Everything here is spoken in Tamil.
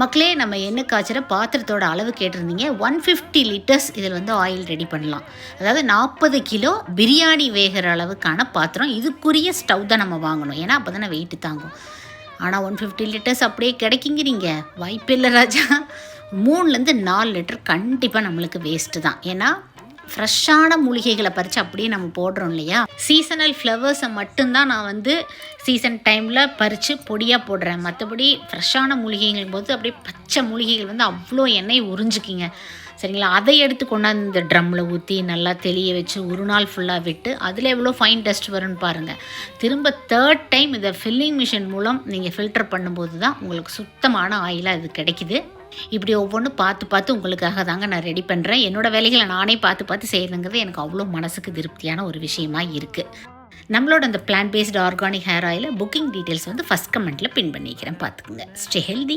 மக்களே நம்ம எண்ணெய் காய்ச்சிற பாத்திரத்தோட அளவு கேட்டிருந்தீங்க. ஒன் ஃபிஃப்டி லிட்டர்ஸ் இதில் வந்து ஆயில் ரெடி பண்ணலாம். அதாவது நாற்பது கிலோ பிரியாணி வேகிற அளவுக்கான பாத்திரம். இதுக்குரிய ஸ்டவ் தான் நம்ம வாங்கணும். ஏன்னா அப்போ தானே வெயிட்டு தாங்கும். ஆனால் ஒன் ஃபிஃப்டி லிட்டர்ஸ் அப்படியே கிடைக்குங்கிறீங்க. வாய்ப்பில்லை ராஜா. மூணுலேருந்து நாலு லிட்டர் கண்டிப்பாக நம்மளுக்கு வேஸ்ட்டு தான். ஏன்னா ஃப்ரெஷ்ஷான மூலிகைகளை பறித்து அப்படியே நம்ம போடுறோம் இல்லையா? சீசனல் ஃப்ளவர்ஸை மட்டும்தான் நான் வந்து சீசன் டைமில் பறித்து பொடியாக போடுறேன். மற்றபடி ஃப்ரெஷ்ஷான மூலிகைகள் போது அப்படியே பச்சை மூலிகைகள் வந்து அவ்வளோ எண்ணெய் உறிஞ்சிக்கிங்க. சரிங்களா? அதை எடுத்து கொண்டாந்து இந்த ட்ரம்மில் ஊற்றி நல்லா தெளிய வச்சு ஒரு நாள் ஃபுல்லாக விட்டு அதில் எவ்வளோ ஃபைன் டஸ்ட் வரும்னு பாருங்கள் திரும்ப தேர்ட் டைம் இதை ஃபில்லிங் மிஷின் மூலம் நீங்கள் ஃபில்டர் பண்ணும்போது தான் உங்களுக்கு சுத்தமான ஆயிலாக இது கிடைக்குது. இப்படி ஒவ்வொன்றும் பார்த்து பார்த்து உங்களுக்காக தாங்க நான் ரெடி பண்ணுறேன் என்னோடய வேலைகளை நானே பார்த்து பார்த்து செய்யணுங்கிறது எனக்கு அவ்வளோ மனசுக்கு திருப்தியான ஒரு விஷயமா இருக்குது நம்மளோட அந்த plant based organic hair oil booking details வந்து ஃபஸ்ட் கமெண்ட்டில் பின் பண்ணிக்கிறேன். பார்த்துக்குங்க. Stay healthy